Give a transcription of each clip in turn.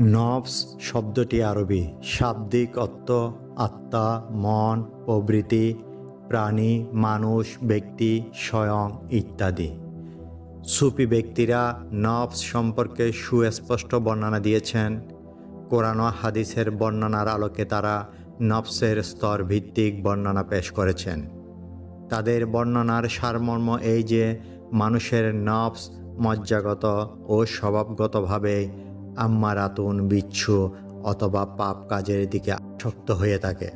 নফস শব্দটি আরবি। শাব্দিক অর্থ আত্মা, মন প্রবৃত্তি প্রাণী, মানুষ, ব্যক্তি, স্বয়ং ইত্যাদি। সুফি ব্যক্তিরা নফস সম্পর্কে সুস্পষ্ট বর্ণনা দিয়েছেন। কোরআন হাদিসের বর্ণনার আলোকে তারা নফসের স্তর ভিত্তিক বর্ণনা পেশ করেছেন। তাদের বর্ণনার সারমর্ম এই যে, মানুষের নফস মজ্জাগত ও স্বভাবগতভাবে আম্মারাতুন বিচ্ছু অথবা পাপ কাজের দিকে আসক্ত হয়ে থাকে।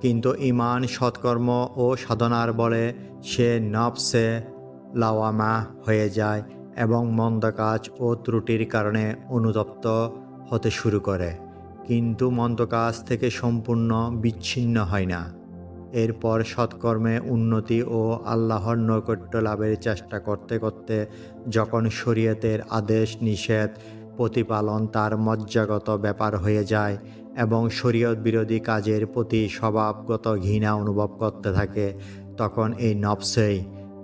কিন্তু ইমান সৎকর্ম ও সাধনার বলে সে নফসে লাওয়ামা হয়ে যায় এবং মন্দ কাজ ও ত্রুটির কারণে অনুতপ্ত হতে শুরু করে। কিন্তু মন্দ কাজ থেকে সম্পূর্ণ বিচ্ছিন্ন হয় না। এরপর সৎকর্মে উন্নতি ও আল্লাহর নৈকট্য লাভের চেষ্টা করতে করতে যখন শরীয়তের আদেশ নিষেধ প্রতিপালন তার মজ্জাগত ব্যাপার হয়ে যায় এবং শরীয়ত বিরোধী কাজের প্রতি স্বভাবগত ঘৃণা অনুভব করতে থাকে, তখন এই নফসেই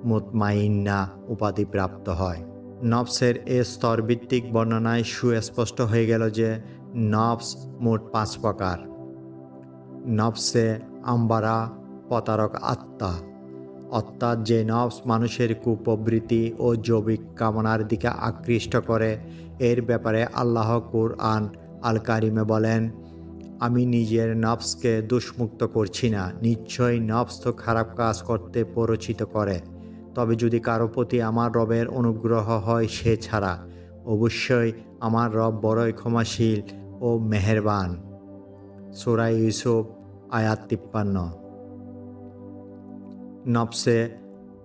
মুতমাইন্না উপাধি প্রাপ্ত হয়। নফসের এ স্তরভিত্তিক বর্ণনায় সুস্পষ্ট হয়ে গেল যে নফস মোট পাঁচ প্রকার। নফসে আম্বারা প্রতারক আত্মা। অর্থাৎ যে নফস মানুষের কুপ্রবৃত্তি ও জৈবিক কামনার দিকে আকৃষ্ট করে, এর ব্যাপারে আল্লাহ কুরআন আল কারিমে বলেন, আমি নিজের নফসকে দুষ্মুক্ত করছি না। নিশ্চয়ই নফস তো খারাপ কাজ করতে প্ররোচিত করে। তবে যদি কারও প্রতি আমার রবের অনুগ্রহ হয়, সে ছাড়া। অবশ্যই আমার রব বড়ই ক্ষমাশীল ও মেহেরবান। সুরাই ইউসুফ, আয়াত তিপ্পান্ন। নফসে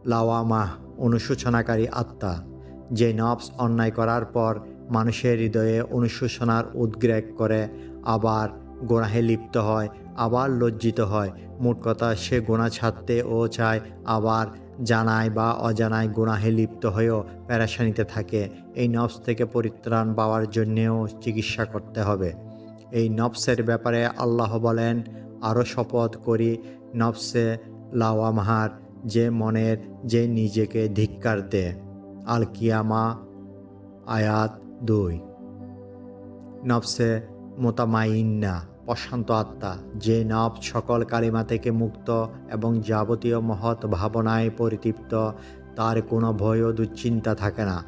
লাওয়ামাহ অনুশোচনাকারী আত্মা। যে নফস অন্যায় করার পর মানুষের হৃদয়ে অনুশোচনার উদ্গ্রেগ করে, আবার গোনাহে লিপ্ত হয়, আবার লজ্জিত হয়। মোট কথা, সে গোনা ছাড়তে ও চায়, আবার জানায় বা অজানায় গুনাহে লিপ্ত হয়েও প্যারাসানিতে থাকে। এই নফস থেকে পরিত্রাণ পাওয়ার জন্যেও চিকিৎসা করতে হবে। এই নফসের ব্যাপারে আল্লাহ বলেন আরও শপথ করি, নফসে লাওয়ামহার যে মনের, যে নিজেকে ধিক্কার দে। আল কিয়ামা, আয়াত দুই। নফসে মোতামাইন্না, প্রশান্ত আত্মা, যে নফ সকল কালিমা থেকে মুক্ত এবং যাবতীয় মহৎ ভাবনায় পরিতৃপ্ত, তার কোনো ভয় ও দুশ্চিন্তা থাকে না।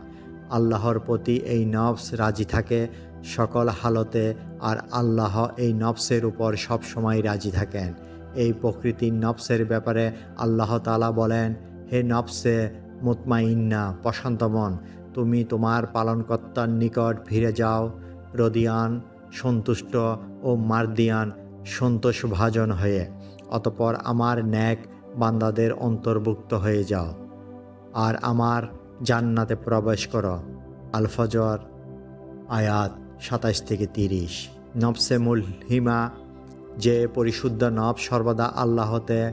আল্লাহর প্রতি এই নফস রাজি থাকে সকল হালতে, আর আল্লাহ এই নফসের উপর সবসময় রাজি থাকেন। এই প্রকৃতির নফসের ব্যাপারে আল্লাহ তালা বলেন, হে নফসে মুতমাইন্না প্রশান্ত মন, তুমি তোমার পালনকর্তার নিকট ফিরে যাও। রদিয়ান, সন্তুষ্ট ও মার্দিয়ান, সন্তোষভাজন হয়ে, অতপর আমার ন্যাক বান্দাদের অন্তর্ভুক্ত হয়ে যাও। আর আমার জান্নাতে প্রবেশ করো। আলফজর আয়াত সাতাশ থেকে তিরিশ। নবসে মুলহিমা যে পরিশুদ্ধ নব সর্বদা আল্লাহতে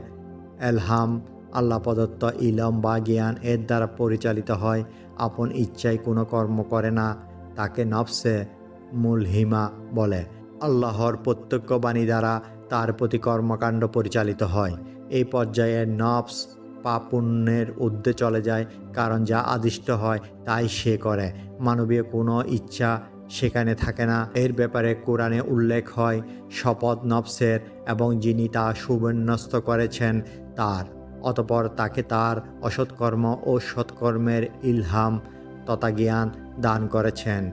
এলহাম, আল্লাহ প্রদত্ত ইলম বা জ্ঞান এর দ্বারা পরিচালিত হয়, আপন ইচ্ছায় কোনো কর্ম করে না, তাকে নফসে মুলহিমা বলে। আল্লাহর প্রত্যক্ষ বাণী দ্বারা তার প্রতি কর্মকাণ্ড পরিচালিত হয়। এই পর্যায়ে নফস পাপুণ্যের ঊর্ধ্বে চলে যায়, কারণ যা আদিষ্ট হয় তাই সে করে। মানবীয় কোনো ইচ্ছা সেখানে থাকে না। এর ব্যাপারে কোরআনে উল্লেখ হয়, শপথ নফসের এবং যিনি তা সুবিন্যস্ত করেছেন তার। অতপর তাকে তার অসৎকর্ম ও সৎকর্মের ইলহাম তথা জ্ঞান দান করেছেন।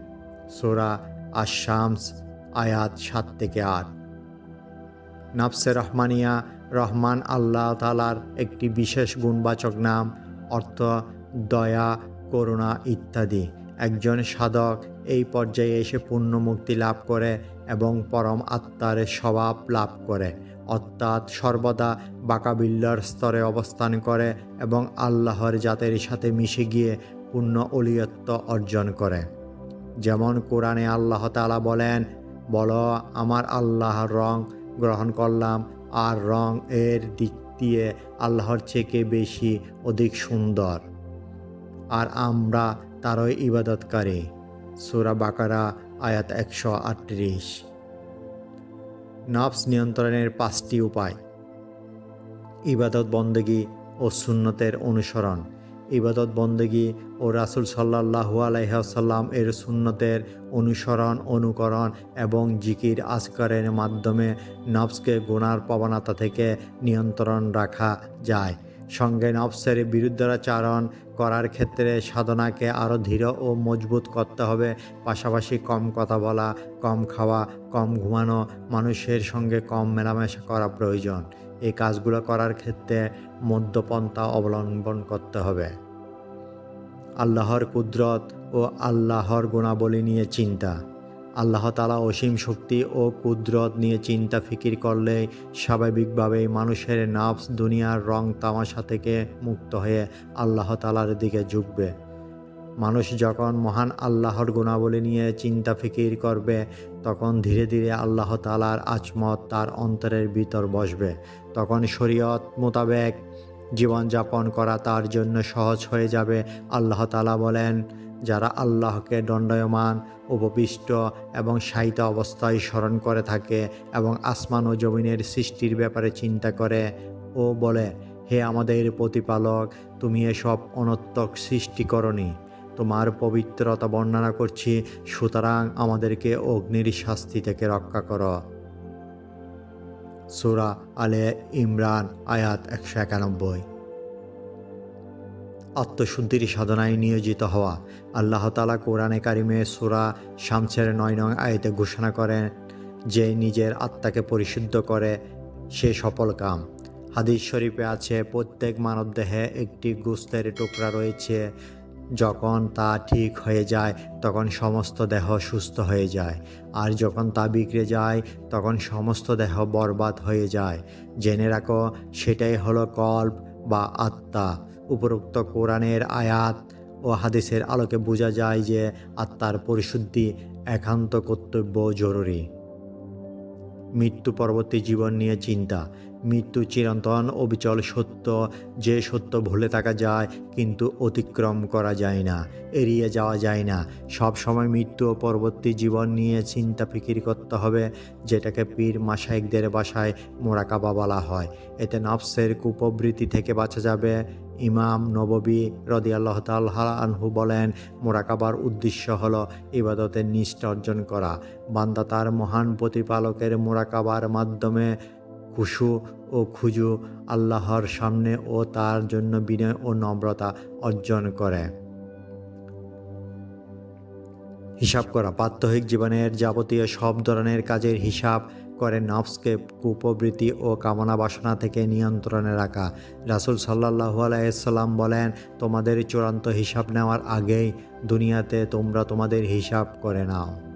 সোরা আশামস আয়াত সাত থেকে আট। নফসে রহমানিয়া, রহমান আল্লাহ তালার একটি বিশেষ গুণবাচক নাম, অর্থ দয়া, করুণা ইত্যাদি। একজন সাধক এই পর্যায়ে এসে পূর্ণ মুক্তি লাভ করে এবং পরম আত্মার স্বভাব লাভ করে। অর্থাৎ সর্বদা বাকাবিল্লার স্তরে অবস্থান করে এবং আল্লাহর জাতের সাথে মিশে গিয়ে পূর্ণ অলিয়ত্ব অর্জন করে। যেমন কোরআনে আল্লাহ তালা বলেন, বলো, আমার আল্লাহর রং গ্রহণ করলাম, আর রং এর দিক দিয়ে আল্লাহর থেকে বেশি অধিক সুন্দর। আর আমরা তারই ইবাদতকারী। সুরা বাকারা, আয়াত একশো আটত্রিশ। নফস নিয়ন্ত্রণের পাঁচটি উপায়। ইবাদত বন্দেগী ও সুন্নতের অনুসরণ। ইবাদত বন্দেগি ও রাসুল সাল্লাহু আলাইসাল্লাম এর সুন্নতের অনুসরণ, অনুকরণ এবং জিকির আজকারের মাধ্যমে নফসকে গুনার প্রবণতা থেকে নিয়ন্ত্রণ রাখা যায়। সঙ্গে নফসের বিরুদ্ধাচারণ করার ক্ষেত্রে সাধনাকে আরও ধীর ও মজবুত করতে হবে। পাশাপাশি কম কথা বলা, কম খাওয়া, কম ঘুমানো, মানুষের সঙ্গে কম মেলামেশা করা প্রয়োজন। এই কাজগুলো করার ক্ষেত্রে মধ্যপন্থা অবলম্বন করতে হবে। আল্লাহর কুদরত ও আল্লাহর গুণাবলী নিয়ে চিন্তা। আল্লাহ তালা অসীম শক্তি ও কুদরত নিয়ে চিন্তা ফিকির করলে স্বাভাবিকভাবেই মানুষের নাফস দুনিয়ার রং তামাশা থেকে মুক্ত হয়ে আল্লাহ তালার দিকে ঝুঁকবে। মানুষ যখন মহান আল্লাহর গুণাবলী নিয়ে চিন্তা ফিকির করবে, তখন ধীরে ধীরে আল্লাহ তালার আচমত তার অন্তরের ভিতর বসবে। তখন শরীয়ত মোতাবেক জীবনযাপন করা তার জন্য সহজ হয়ে যাবে। আল্লাহ তালা বলেন যারা আল্লাহকে দণ্ডায়মান, উপবিষ্ট এবং সাহিত্য অবস্থায় স্মরণ করে থাকে এবং আসমান ও জমিনের সৃষ্টির ব্যাপারে চিন্তা করে ও বলে, হে আমাদের প্রতিপালক, তুমি এসব অনর্থক সৃষ্টি করনি। তোমার পবিত্রতা বর্ণনা করছি, সুতরাং আমাদেরকে অগ্নির শাস্তি থেকে রক্ষা করো। সুরা আলে ইমরান, আয়াত একশো একানব্বই। আত্মশুদ্ধির সাধনায় নিয়োজিত হওয়া। আল্লাহ তালা কোরআনে কারিমে সুরা শামসের নয় নয় আয়তে ঘোষণা করেন যে নিজের আত্মাকে পরিশুদ্ধ করে সে সফল কাম। হাদিস শরীফে আছে, প্রত্যেক মানবদেহে একটি গুস্তের টুকরা রয়েছে। যখন তা ঠিক হয়ে যায়, তখন সমস্ত দেহ সুস্থ হয়ে যায়। আর যখন তা বিগড়ে যায়, তখন সমস্ত দেহ বরবাদ হয়ে যায়। জেনে রাখো, সেটাই হলো কল্প বা আত্মা। উপরোক্ত কোরআনের আয়াত ও হাদিসের আলোকে বোঝা যায় যে আত্মার পরিশুদ্ধি একান্ত কর্তব্য জরুরি। মৃত্যু পরবর্তী জীবন নিয়ে চিন্তা। মৃত্যু চিরন্তন অবিচল সত্য, যে সত্য ভুলে থাকা যায় কিন্তু অতিক্রম করা যায় না, এড়িয়ে যাওয়া যায় না। সব সময় মৃত্যু ও পরবর্তী জীবন নিয়ে চিন্তা ফিকির করতে হবে, যেটাকে পীর মাসাইকদের বাসায় মোরাকাবা বলা হয়। এতে নফসের কুপবৃত্তি থেকে বাঁচা যাবে ইমাম নববী রদি আল্লাহ আনহু বলেন, মোরাকাবার উদ্দেশ্য হল ইবাদতের নিষ্ঠা অর্জন করা। বান্দা তার মহান প্রতিপালকের মোরাকাবার মাধ্যমে খুশু ও খুজু আল্লাহর সামনে ও তার জন্য বিনয় ও নম্রতা অর্জন করে। হিসাব করা, প্রাত্যহিক জীবনের যাবতীয় সব ধরনের কাজের হিসাব করে নফসকে কুপ্রবৃত্তি ও কামনা বাসনা থেকে নিয়ন্ত্রণে রাখা। রাসুল সাল্লাহু আলাইসাল্লাম বলেন, তোমাদের চূড়ান্ত হিসাব নেওয়ার আগেই দুনিয়াতে তোমরা তোমাদের হিসাব করে নাও।